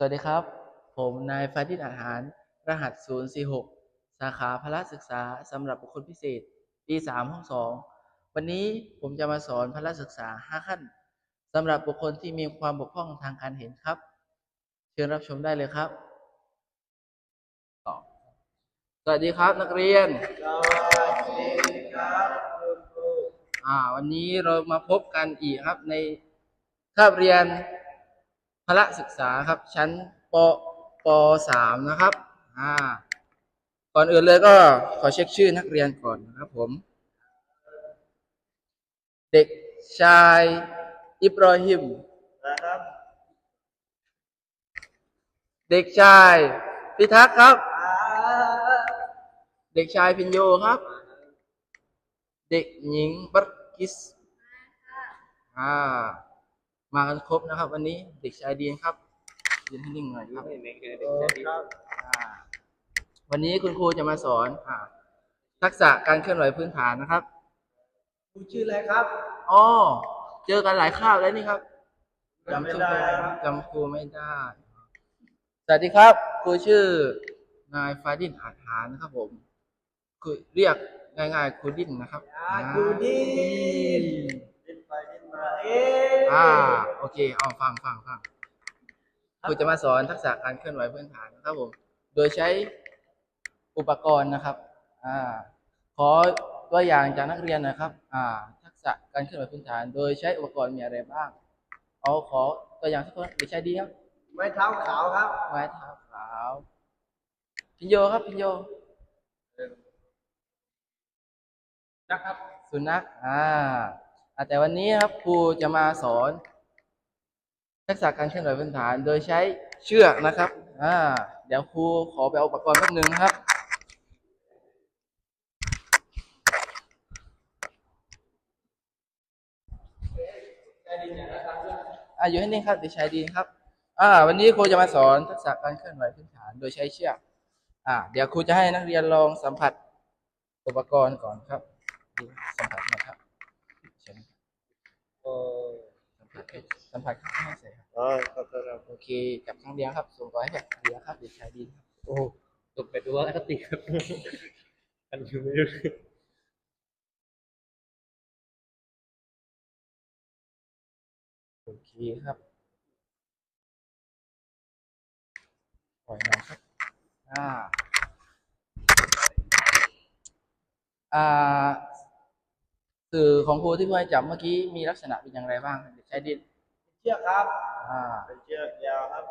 สวัสดีครับ ผมนายฟาดินอาหาร รหัส 046 สาขาพละศึกษาสำหรับบุคคลพิเศษ ปี 3 ห้อง 2 วันนี้ผมจะมาสอนพละศึกษา 5 ขั้นสำหรับบุคคลที่มีความบกพร่องทางการเห็นครับ เชิญรับชมได้เลยครับต่อสวัสดีครับนักเรียน สวัสดีครับคุณครูอ่าวันนี้เรามาพบกันอีกครับในคาบเรียน พละศึกษาครับ ชั้นปปสามนะครับ อ่า ก่อนอื่นเลยก็ขอเช็คชื่อนักเรียนก่อนนะครับผม เด็กชายอิบรอฮิมนะครับเด็กชายพิทักษ์ครับอ่าเด็กชายพิญโยครับ เด็กหญิงบัรกิสอ่า มากันครบนะครับ วันนี้เด็กชายดีนครับยืนให้นิ่งหน่อยครับโอ้ครับอ่าวันนี้คุณครูจะมาสอนอ่าทักษะการเคลื่อนไหวพื้นฐานนะครับครูชื่ออะไรครับ อ๋อเจอกันหลายคาบแล้วนี่ครับจำไม่ชื่อได้ไม่ได้ครับ จำครูไม่ได้ สวัสดีครับครูชื่อนายฟาดินอาหารนะครับ ผมคือเรียกง่ายๆครูดินนะครับอ่าครูดิน อ๊ะอ่า โอเคเอาฟังฟังฟังครูจะมาสอนทักษะการเคลื่อนไหวพื้นฐานนะครับผม โดยใช้อุปกรณ์นะครับ อ่า ขอตัวอย่างจากนักเรียนหนะครับ อ่า ทักษะการเคลื่อนไหวพื้นฐาน โดยใช้อุปกรณ์มีอะไรบ้าง เอาขอตัวอย่างสักคนเด็กชายดีครับ ไม้เท้าขาวครับ ไม้เท้าขาว พิญโยครับพิญโยนะครับ สุนัข อ่าอ่า แต่วันนี้ครับครูจะมาสอน ทักษะการเคลื่อนไหวพื้นฐาน โดยใช้เชือกนะครับอ่าเดี๋ยวครูขอไปเอาอุปกรณ์แป๊บนึงนะครับอ่าอยู่ให้นิ่งครับเด็กชายดีครับ อ่า วันนี้ครูจะมาสอนทักษะการเคลื่อนไหวพื้นฐาน โดยใช้เชือก อ่า เดี๋ยวครูจะให้นักเรียนลองสัมผัสอุปกรณ์ก่อนครับสัมผัสหนะครับเชิญครับ โอ้ สัมผัสให้สัมผัสข้างให้เสร็จครับอ๋อขอบคุณครับโอเคจับข้างเดียวครับส่งต่อให้แบบเดียวครับเด็กชายดีครับโอ้ตกไปดูว่าคติครับอันอยู่ไม่รู้โอเคครับปล่อยน้องครับอ่าอ่า สื่อของครูที่เพื่อนจับเมื่อกี้มีลักษณะเป็นอย่างไรบ้างเด็กชายดินเชือกครับ อ่า เป็นเชือกยาวครับ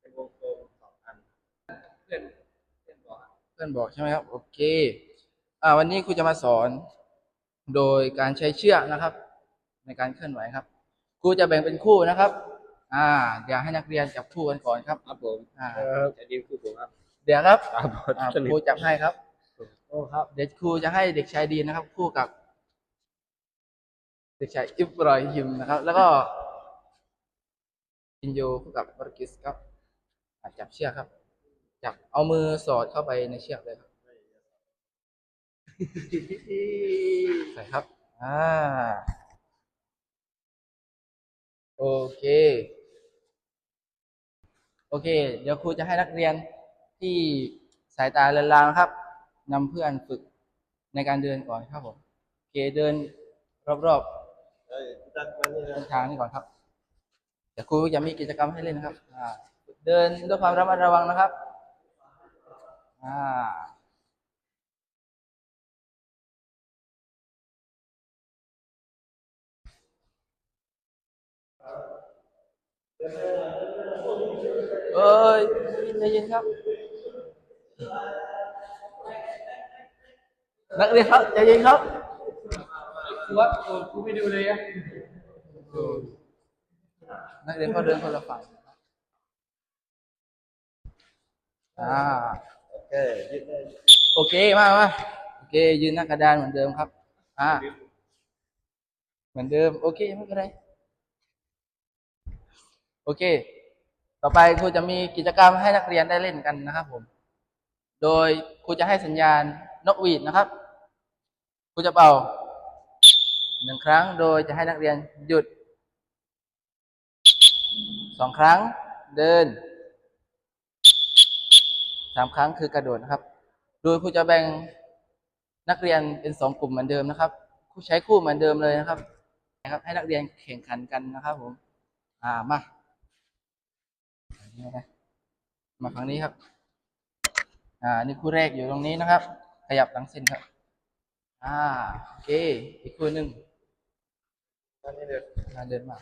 เป็นวงกลมสองอัน เพื่อนเพื่อนบอกเพื่อนบอกใช่ไหมครับ โอเค อ่า วันนี้ครูจะมาสอน โดยการใช้เชือกนะครับ ในการเคลื่อนไหวครับ ครูจะแบ่งเป็นคู่นะครับ อ่า เดี๋ยวให้นักเรียนจับคู่กันก่อนครับ ครับผม อ่าจะดีคือผมครับ เดี๋ยวครับครับผมอ่าครูจับให้ครับ โอ้ครับ เดี๋ยวครูจะให้เด็กชายดีนนะครับ คู่กับเด็กชายอิบรอฮิมนะครับ แล้วก็อินโยคู่กับบาร์กิสครับอ่าจับเชือกครับ จับเอามือสอดเข้าไปในเชือกเลยครับใส่ครับอ่าโอเค โอเค เดี๋ยวครูจะให้นักเรียนที่สายตาเลือนลางนะครับนำเพื่อนฝึกในการเดินก่อนครับผมโอเคเดินรอบเฮ้ยจัดมานี่ๆ ต้นทางนี้ก่อนครับ เดี๋ยวครูจะมีกิจกรรมให้เล่นนะครับอ่าเดินด้วยความระมัดระวังนะครับอ่าเอ้ยใจเย็นครับ นักเรียนครับใจเย็นครับ คือว่าโอ้กูไม่ดูเลยอะนักเรียนเขาเดินคนละฝั่งอ่าโอเคยืดได้โอเคมามาโอเค ยืนหน้ากระดานเหมือนเดิมครับ อ่า เหมือนเดิม โอเคไม่เป็นไรโอเค ต่อไปครูจะมีกิจกรรมให้นักเรียนได้เล่นกันนะครับผม โดยครูจะให้สัญญาณนกหวีดนะครับ ครูจะเป่า หนึ่งครั้งโดยจะให้นักเรียนหยุดสองครั้งเดินสามครั้งคือกระโดดนะครับ โดยครูจะแบ่งนักเรียนเป็นสองกลุ่มเหมือนเดิมนะครับครูใช้คู่เหมือนเดิมเลยนะครับนะครับ ให้นักเรียนแข่งขันกันนะครับผม อ่ามามาฝั่งนี้ครับ อ่า นี่คู่แรกอยู่ตรงนี้นะครับ ขยับหลังเส้นครับ อ่า โอเค อีกคู่หนึ่ง อันนี้เดี๋ยวมาเดินมา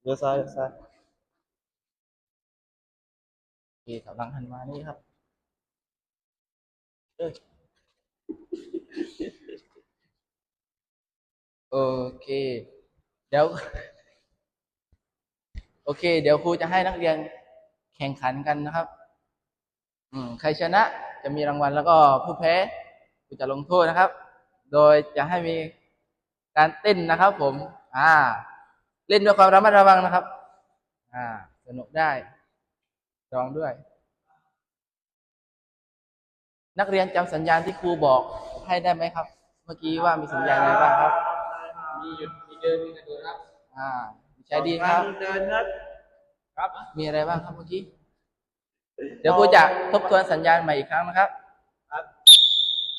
เดี๋ยวซ้ายเดี๋ยวซ้ายโอเคกับหลังหันมานี่ครับโอเค เดี๋ยว โอเค เดี๋ยวครูจะให้นักเรียนแข่งขันกันนะครับ อืม ใครชนะจะมีรางวัลแล้วก็ผู้แพ้ครูจะลงโทษนะครับ โดยจะให้มีการเต้นนะครับ ผม อ่า เล่นด้วยความระมัดระวังนะครับ อ่า สนุกได้ลองด้วย นักเรียนจำสัญญาณที่ครูบอกให้ได้ไหมครับ เมื่อกี้ว่ามีสัญญาณอะไรบ้างครับ มีหยุดมีเดินมีกระโดดครับ อ่าใช้ดีครับเดินครับครับ มีอะไรบ้างครับเมื่อกี้ เดี๋ยวครูจะทบทวนสัญญาณใหม่อีกครั้งนะครับครับ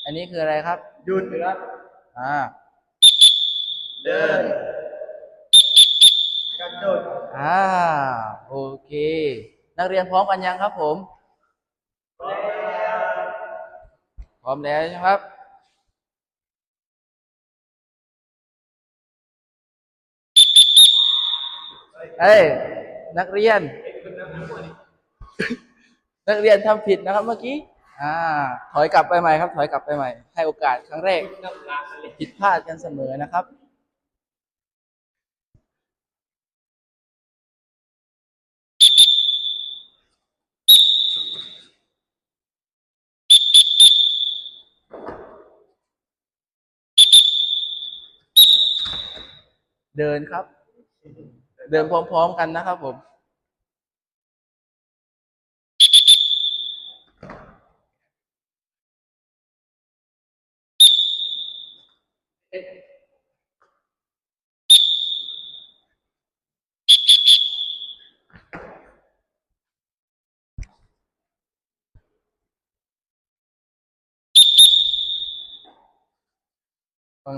อันนี้คืออะไรครับ หยุดครับ อ่า เดิน กระโดด อ่า โอเค นักเรียนพร้อมกันยังครับผม พร้อมแล้วใช่ไหมครับเอ้ยนักเรียน นักเรียนทำผิดนะครับเมื่อกี้ อ่า ถอยกลับไปใหม่ครับ ถอยกลับไปใหม่ ให้โอกาสครั้งแรก ผิดพลาดกันเสมอนะครับ เดินครับ เดินพร้อม ๆ กันนะครับผม ฝั่ง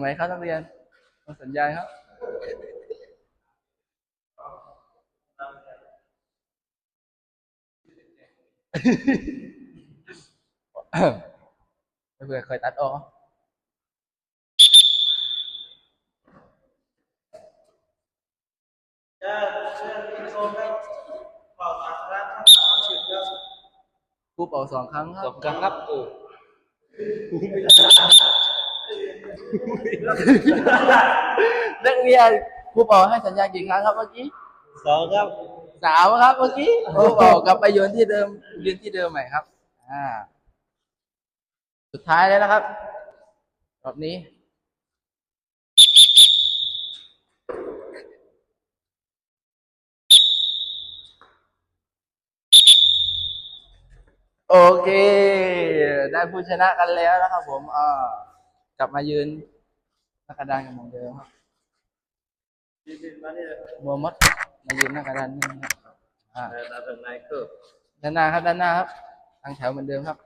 ไหนครับนักเรียนมาสัญญาณครับไม่เผื่อเคยตัดออกเดินเดินที่โซนครับเป่าสามครั้งครับสามหยุดครับครูเป่าสองครั้งครับสองครั้งครับโอ้นักเรียนครูเป่าให้สัญญาณกี่ครั้งครับเมื่อกี้สองครับสามครับเมื่อกี้ครูเป่ากลับไปยืนที่เดิมยืนที่เดิมใหม่ครับ อ่า สุดท้ายแล้วนะครับรอบนี้ โอเค ได้ผู้ชนะกันแล้วนะครับผมอ่ากลับมายืนหน้ากระดานกันเหมือนเดิมครับยืนมานี่เลยโมมัดมายืนหน้ากระดานนี่นะครับอ่าเดินตามนายเคิร์ฟด้านหน้าครับด้านหน้าครับทางแถวเหมือนเดิมครับ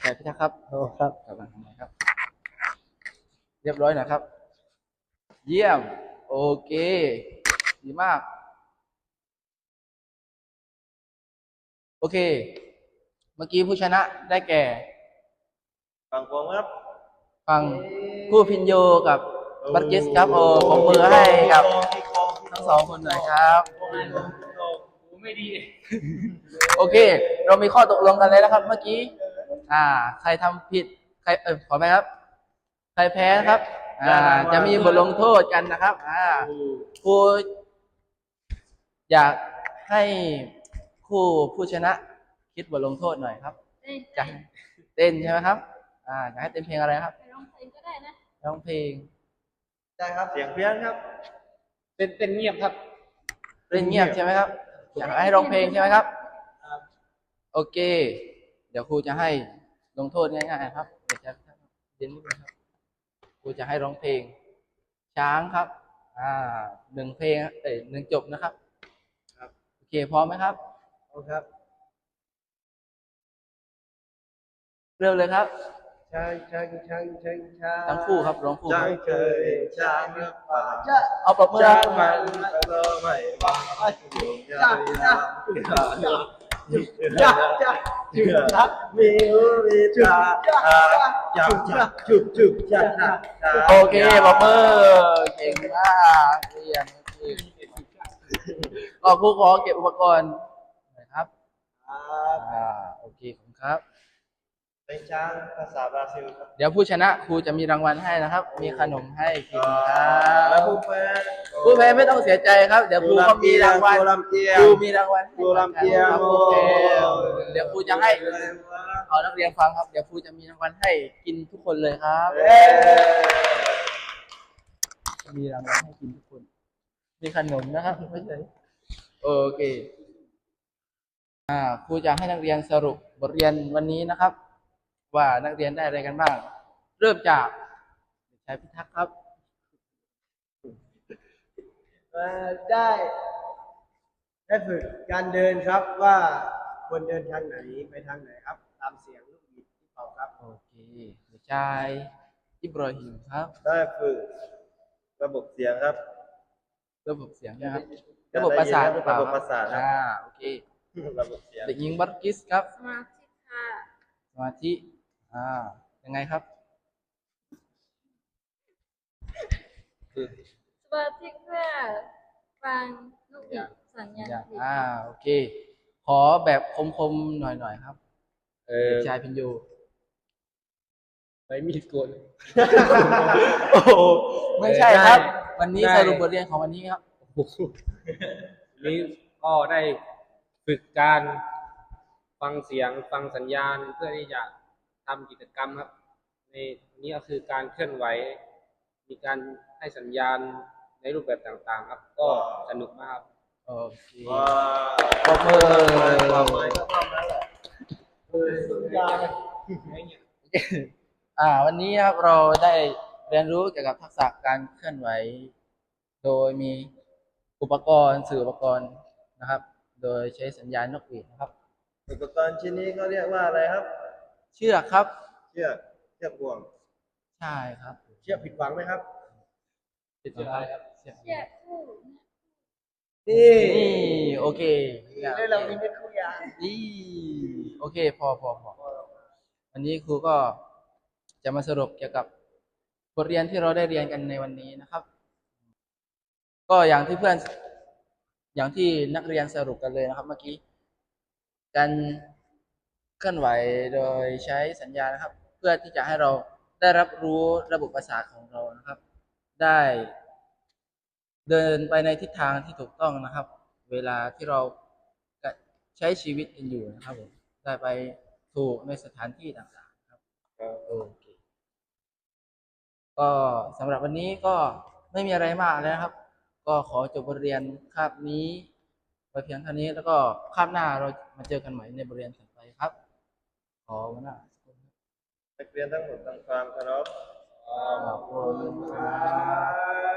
ใส่พิทักษ์ครับโอ้ครับกำลังทำไงครับ เรียบร้อยนะครับ เยี่ยม โอเค ดีมาก โอเค เมื่อกี้ผู้ชนะได้แก่ ฝั่งผมครับ ฝั่งคู่พินโยกับบัตเกสครับโอ้ผมมือให้กับ ทั้งสองคนหน่อยครับไม่ดี โอเค เรามีข้อตกลงกันเลยนะครับ เมื่อกี้ อ่า ใครทำผิด ใคร เออขอไปครับ ใครแพ้นะครับ อ่า จะมีบทลงโทษกันนะครับ อ่าครูอยากให้ คู่ผู้ชนะ คิดบทลงโทษหน่อยครับเต้นจะเต้นใช่ไหมครับ อ่าอยากให้เต้นเพลงอะไรครับไปร้องเพลงก็ได้นะร้องเพลงได้ครับเสียงเพี้ยนครับเต้นเต้นเงียบครับเล่นเงียบใช่ไหมครับอยากให้ร้องเพลงใช่ไหมครับ โอเค เดี๋ยวครูจะให้ลงโทษง่ายๆครับเดี๋ยวจะเย็นนิดนึงครับครูจะให้ร้องเพลง ช้างครับ อ่าหนึ่งเพลงเอ้ยหนึ่งจบนะครับครับโอเคพร้อมไหมครับ เอาครับ เริ่มเลยครับ ช้างช้างช้างช้างช้างทั้งคู่ครับร้องคู่คช้ารังบเคยช้างหรือเปล่าเอาปรบมือช้าคงรับมันก็ไม่ว่าอยู่ยาวๆจ้าจ้าจ้ามีหูมีตาจับจับจุบจุบจ้าจ้าจ้าโอเคปรบมือเก่งมากเรียนโอเคก็ครูขอเก็บอุปกรณ์หน่อยครับ ครับอ่าโอเคขอบคุณครับ เป็นช้างภาษาบราซิลครับเดี๋ยวผู้ชนะครูจะมีรางวัลให้นะครับ มีขนมให้กินครัแล้วบผู้แพ้ผู้แพ้ไม่ต้องเสียใจครับ เดี๋ยวครูก็มีรางวัลครูลำเอียคงรูมีรางวัลให้ครูลำเอียงครับโอเคเดี๋ยวครูจะให้เอานักเรียนฟังครับ เดี๋ยวครูจะมีรางวัลให้กินทุกคนเลยครับเย้มีรางวัลให้กินทุกคน มีขนมนะครับไม่ใช่โอเค อ่าครูจะให้นักเรียนสรุปบทเรียนวันนี้นะครับ ว่านักเรียนได้อะไรกันบ้าง เริ่มจากเด็กชายพิทักษ์ครับเอ่อได้ได้ฝึกการเดินครับว่าควรเดินทางไหนไปทางไหนครับ ตามเสียงลูกบิดที่เป่าครับ โอเคเด็กชายอิบรอฮิมครับ ได้ฝึกระบบเสียงครับ ระบบเสียงนะครับจะระบบประสาทหรือเปล่าระบบประสาทครับ อ่าโอเค ระบบเสียงเด็กหญิงบัตกิสครับ สมาธิค่ะ สมาธิ อ่า ยังไงครับสมาธิเพื่อฟังลูกบิดสัญญาณอย่างบิดอ่า โอเค ขอแบบคมๆหน่อยๆครับ เออเด็กชายพินโยใช้มีดโกน โอ้โหไม่ใช่ครับได้วันนี้ได้ สรุปบทเรียนของวันนี้ครับ นี้ก็ได้ ฝึกการฟังเสียงฟังสัญญาณเพื่อที่จะทำกิจกรรมครับ ในนี้ก็คือการเคลื่อนไหว มีการให้สัญญาณในรูปแบบต่างๆ ครับ ก็สนุกมากครับโอเคว้าปรบมือความหมายก็ต้องนั่นแหละเออสุดยอดอ่า วันนี้ครับเราได้เรียนรู้เกี่ยวกับทักษะการเคลื่อนไหว โดยมีอุปกรณ์สื่ออุปกรณ์นะครับ โดยใช้สัญญาณนกหวีดนะครับ อุปกรณ์ชิ้นนี้เขาเรียกว่าอะไรครับ เชือกครับ เชือกเชือกบ่วง ใช่ครับเชือกผิดหวังไหมครับ ติดอะไรครับเชือกเชือกคู่นี่นี่โอเคได้เรามีเม็ดคู่ยางนี่โอเค พอพอพอวันนี้ครูก็จะมาสรุปเกี่ยวกับบทเรียนที่เราได้เรียนกันในวันนี้นะครับ ก็อย่างที่เพื่อน อย่างที่นักเรียนสรุปกันเลยนะครับเมื่อกี้ การเคลื่อนไหวโดยใช้สัญญาณนะครับ เพื่อที่จะให้เราได้รับรู้ระบบประสาทของเรานะครับ ได้ เดินไปในทิศทางที่ถูกต้องนะครับ เวลาที่เราใช้ชีวิตกันอยู่นะครับผมได้ไปถูกในสถานที่ต่างๆครับโอเคก็สำหรับวันนี้ก็ไม่มีอะไรมากแล้วนะครับ ก็ขอจบบทเรียนคาบนี้ไปเพียงเท่านี้แล้วก็คาบหน้าเรามาเจอกันใหม่ในบทเรียนต่อไปครับ ขอวันหน้านักเรียนทั้งหมดทำความเคารพขอบคุณครับ